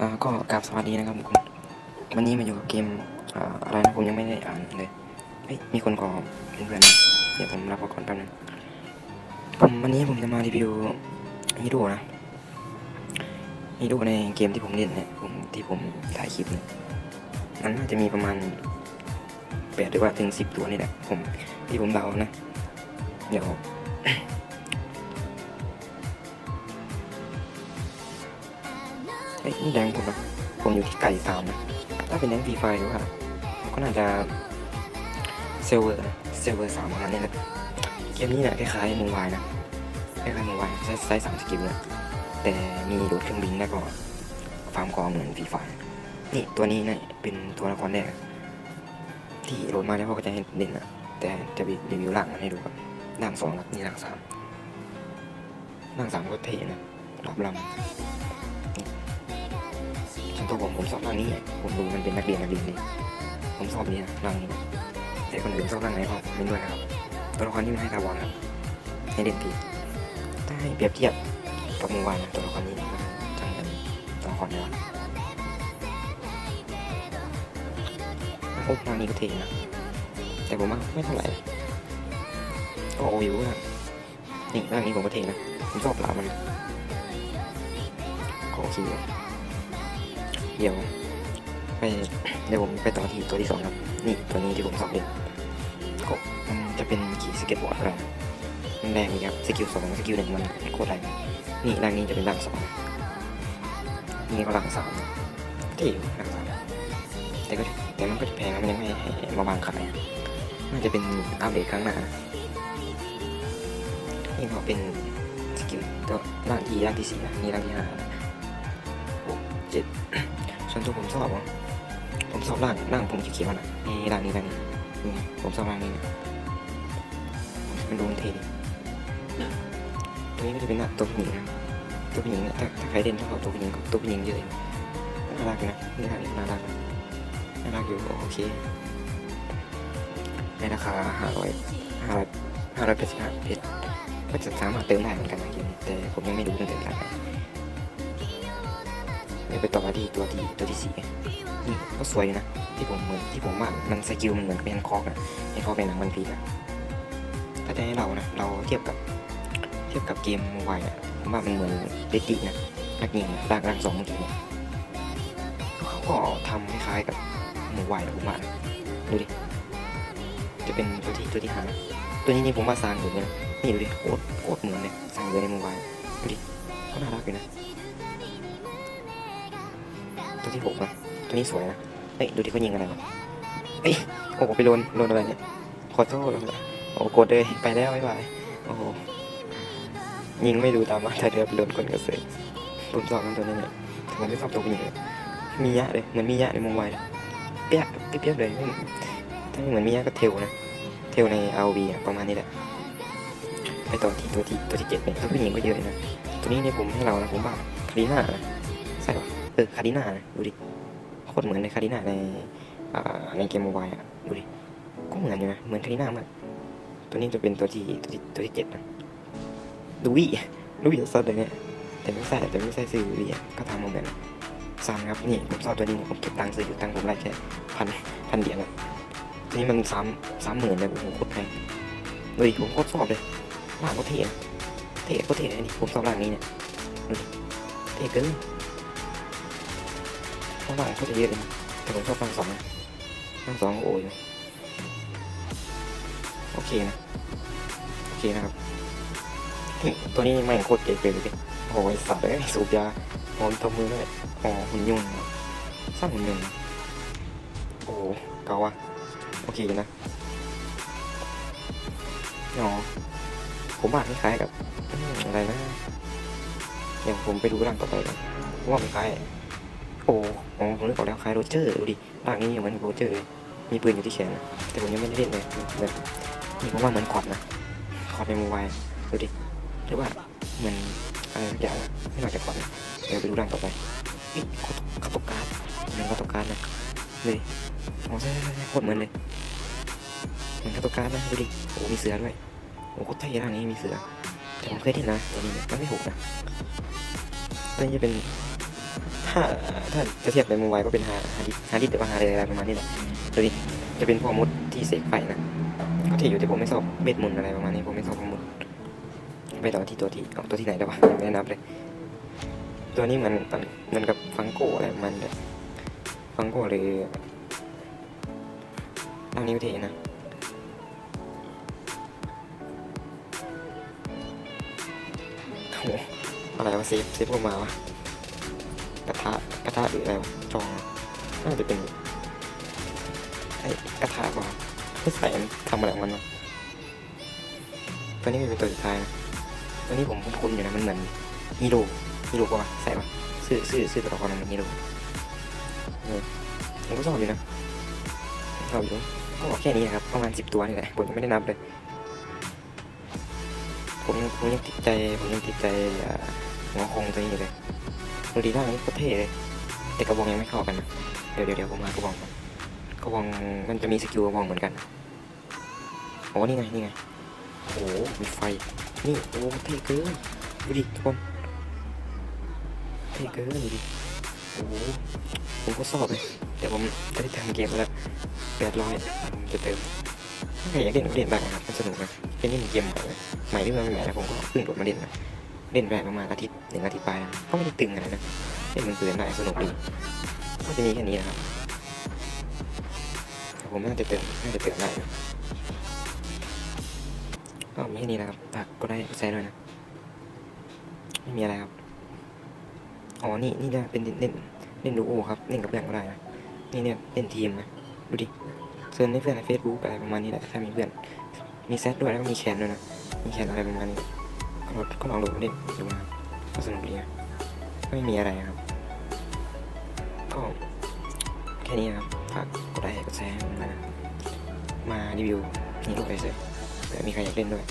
อ่าก็กราบสวัสดีนะครับทุกคนวันนี้มาอยู่กับเกมอ่าอะไรนะผมยังไม่ได้อ่านเลยเฮ้ยมีคนขอเป็นเพื่อนนะเดี๋ยวผมรับก่อนแป๊บนึงผมวันนี้ผมจะมารีวิวฮีโร่นะฮีโร่ในเกมที่ผมเล่นเนี่ยผมที่ผมถ่ายคลิปเนี่ยมันน่าจะมีประมาณแปดหรือว่าถึงสิบตัวนี่แหละผมที่ผมเดานะเดี๋ยว อ้ยนี่แดงผมนะผมอยู่ที่ไก่สามนะถ้าเป็นแดงฟรีไฟหรือว่าก็น่าจะเซลเวอร์นะเซลเวอร์สามประมาณนี้แหละเกมนี้เนี่ยคล้ายๆมูวายนะคล้ายๆมูวายใช้ใช้สามสกิลนะแต่มีโดดเครื่องบินแล้วก็ฟาร์มกองเหมือนฟรีไฟนี่ตัวนี้เนี่ยเป็นตัวละครแรกที่โหลดมาแล้วก็จะให้เด่นนะแต่จะรีวิวร่างมันให้ดูครับร่างสองครับนี่ร่างสามร่างสามก็เท่นะรับลำ ตัวผมผมชอบร่างนี้ ผมดูมันเป็นนักเรียนนักเรียนนี่ผมชอบนี้นะร่างแต่คนอื่นชอบร่างไหนก็เป็นด้วยนะครับ ตัวละครที่มันให้ตาวอนครับให้เด่นทีถ้าให้เปรียบเทียบกับมูวานนะตัวละครนี้จังกันตัวละครเดียวโอ้ร่างนี้ก็เท่นะแต่ผมว่าไม่เท่าไหร่ก็โอวิวนะนี่ร่างนี้ผมก็เท่นะผมชอบหลามันก็โอเคอยู่ เดี๋ยวไปเดี๋ยวผมไปต่อที่ตัวที่สองครับ นี่ตัวนี้ที่ผมสอบเล่นก็มันจะเป็นขี่สเก็ตบอร์ดอะไรมันแรงดีครับสกิลสองสกิลหนึ่งมันโคตรแรงนี่ร่างนี้จะเป็นร่างสองนี่ก็ร่างสามที่อยู่ร่างสามแต่ก็แต่มันก็จะแพงมันยังไม่ให้มาวางขายน่าจะเป็นอัปเดตครั้งหน้านี่ก็เป็นสกิลตัวร่างที่ร่างที่สี่นี่ร่างที่ห้าหกเจ็ด วนตัวผมชอบอะผมชอบร่างร่างผมเขียวๆนะนี่ร่างนี้ร่างนี้นี่ผมชอบร่างนี้นะมันดูมันเท่ดีตัวนี้ก็จะเป็นหน้าตัวผู้หญิงนะตัวผู้หญิงเนี่ยถ้าถ้าใครเล่นชอบตัวผู้หญิงก็ตัวผู้หญิงเยอะเลยน่ารักนะนี่ร่างนี้น่ารักนะน่ารักอยู่โอเคในราคาห้าร้อยห้าร้อยห้าร้อยแปดสิบห้าเพชรก็จะสามารถเติมได้เหมือนกันนะเกมแต่ผมยังไม่รู้เรื่อ ยวไปต่อที่ตัวที่ตัวที่สี่นี่ก็สวยอยู่นะ ที่ผมเหมือนที่ผมว่ามันสกิลมันเหมือนเป็นคอกนะไอ้คอกในหนังมันพีนะถ้าจะให้เรานะ เราเทียบกับเทียบกับเกมโมบายนะผมว่ามันเหมือนเดตินะนักยิงร่างร่างสองเมื่อกี้เนี่ยเขาก็ทำคล้ายๆกับโมบายนะผมว่านดูดิจะเป็นตัวที่ตัวที่ห้าตัวนี้นี่ผมว่าสร้างอยู่เลยนะนี่ดูดิโคตรโคตรเหมือนเลยสร้างอยู่ในโมบายดูดิก็น่ารักอยู่นะ ตัวที่หกนะตัวนี้สวยนะเฮ้ยดูที่เขายิงอะไรวะเอ้ยโอ้โหไปโดนโดนอะไรเนี่ยขอโทษโอ้โกดเลยไปแล้วบ๊ายบายโอ้โหยิงไม่ดูตามมาแต่เดือไปโดนคนกระเซยผมชอบมันตัวนี้เนี่ยทำไมไม่ชอบตัวผู้หญิงเลยมียะเลยเหมือนมียะในมุมไวเลยเปี้ยเปียๆเลยถ้าม่เหมือนมียะก็เทลนะเทลในอาวีประมาณนี้แหละไปต่อที่ตัวที่ตัวที่เจ็ดเนี่ยตัวผู้หญิงก็เยอะเลยนะตัวนี้เนี่ยผมให้เรานะผมว่าคาริน่านะ ใช่ปะเออคาริน่านะดูดิโคตรเหมือนในคาริน่าในในเกมโมบายอะดูดิก็เหมือนอยู่นะเหมือนคาริน่ามากตัวนี้จะเป็นตัวที่ตัวที่ตัวที่เจ็ดนะดูวี่ดูวี่ซัดเลยเนี่ยแต่ไม่ใส่แต่ไม่ใส่ซื้อดีก็ทำมาเหมือนซังครับนี่ผมชอบตัวนี้ผมเก็บตังค์ซื้ออยู่ตังค์ผมได้แค่พันพันเหรียญอะตัวนี้มันสามสามหมื่นเลยโอ้โคตรแพงดูดิผมโคตรชอบเลยร่างก็เท่นเท่โคตรเท่เลยนี่ผมชอบร่างนี้เนี่ยเท่เกิน ข้างล่างก็จะเยอะเลยแต่ผมชอบข้างสองนะข้างสองโอ้ยโอเคนะ โอเคนะครับ ตัวนี้ไม่โคตรเก๋เลยโอ้ยสัตว์เลยสูบยาหอมทำมือด้วยอ๋อหุ่นยนต์สร้างหุ่นยนต์โอ้เกาวะโอเคนะอ๋อผมว่าคล้ายๆกับอืมอะไรนะเดี๋ยวผมไปดูร่างต่อไปกันว่ามันคล้ายโอ้ โหผมนึกออกแล้วคล้ายโรเจอร์ดูดิร่างนี้เหมือนโรเจอร์เลยมีปืนอยู่ที่แขนนะแต่ผมยังไม่ได้เล่นเลยแบบนี่ผมว่าเหมือนคอดนะคอดในมือไวดูดิหรือว่าเหมือนอะไรสักอย่างนะไม่น่าจะคอดนะเดี๋ยวไปดูร่างต่อไปเฮ้ยคาตการ์ดเหมือนคาโตการ์ดนะเลยโอ้ใช่ใช่ใช่โคตรเหมือนเลยเหมือนคาโตการ์ดนะดูดิโอ้มีเสือด้วยโอ้โคตรเท่ร่างนี้มีเสือแต่ผมเคยเล่นนะตัวนี้มันไม่ถูกนะตัวนี้จะเป็น ถ้าถ้าจะเทียบในมุมไวก็เป็นฮาฮาดิฮาดิหรือว่าฮาอะไรอะไรประมาณนี้แหละดูดิจะเป็นพ่อมดที่เสกไฟนะก็เท่อยู่แต่ผมไม่ชอบเบ็ดมุนอะไรประมาณนี้ผมไม่ชอบพ่อมดไปต่อที่ตัวที่เอาตัวที่ไหนได้วะไม่ได้นับเลย ตัวนี้มันเหมือนกับฟังโกอะไรมันฟังโกหรือเอานิ้วเทนะโอ้โหอะไรวะเซฟเซฟออกมาวะ กระทะกระทะหรืออะไรวะจองน่าจะเป็นไอ้กระทะป่ะไม่ใส่ทำอะไรของมันวะตัวนี้เป็นตัวสุดท้ายนะตัวนี้ผมคุ้นๆอยู่นะมันเหมือนฮีโร่ฮีโร่ปะใส่ปะซื้อซื้อซื้อตัวละครมันนี้ดูเออผมก็ชอบอยู่นะชอบอยู่ก็แค่นี้นะครับประมาณสิบตัวนี่แหละผมยังไม่ได้นับเลยผมยังผมยังติดใจผมยังติดใจอ่าหัวคงตัวนี้อยู่เลย ดูดีร่านี้ก็เท่เลย แต่กระบองยังไม่เข้ากันนะ เดี๋ยวเดี๋ยวผมมากระบองก่อนกระบองมันจะมีสกิลกระบองเหมือนกันโอ้นี่ไงนี่ไงโอ้โหมีไฟ นี่โอ้เท่เกินดูดิทุกคนเท่เกินดูดิโอ้ผมก็ชอบเลยเดี๋ยวผมจะได้ทำเกมแล้วแปดร้อยผมจะเติมถ้าใครอยากเล่นก็เล่นได้นะครับมันสนุกนะเป็นนี่เกมใหม่ใหม่ที่มันใหม่แล้วผมก็เพิ่งโดดมาเล่นนะ เล่นแบบประมาณอาทิตย์หนึ่งอาทิตย์ไปนะก็ไม่ได้ตึงอะไรนะเล่นมันเปลือนได้สนุกดีก็จะมีแค่นี้นะครับผมน่าจะเติมน่าจะเติมได้นะก็มีแค่นี้นะครับฝากก็ได้ใช้ด้วยนะไม่มีอะไรครับอ๋อนี่นี่จะเป็นเล่นเล่นดูโอครับเล่นกับเพื่อนก็ได้นะนี่เนี่ยเล่นทีมนะดูดิเซิร์ชให้เพื่อนในเฟซบุ๊กอะไรประมาณนี้แหละถ้ามีเพื่อนมีแซดด้วยแล้วก็มีแคนด้วยนะมีแคนอะไรประมาณนี้ ก็ก็ลองโหลดมาเล่นดูนะก็สนุกดีนะไม่มีอะไรครับ ก็แค่นี้ครับฝากกดไลค์กดแชร์มานะมารีวิวนี่ลูกไปเลยเผื่อมีใครอยากเล่นด้วย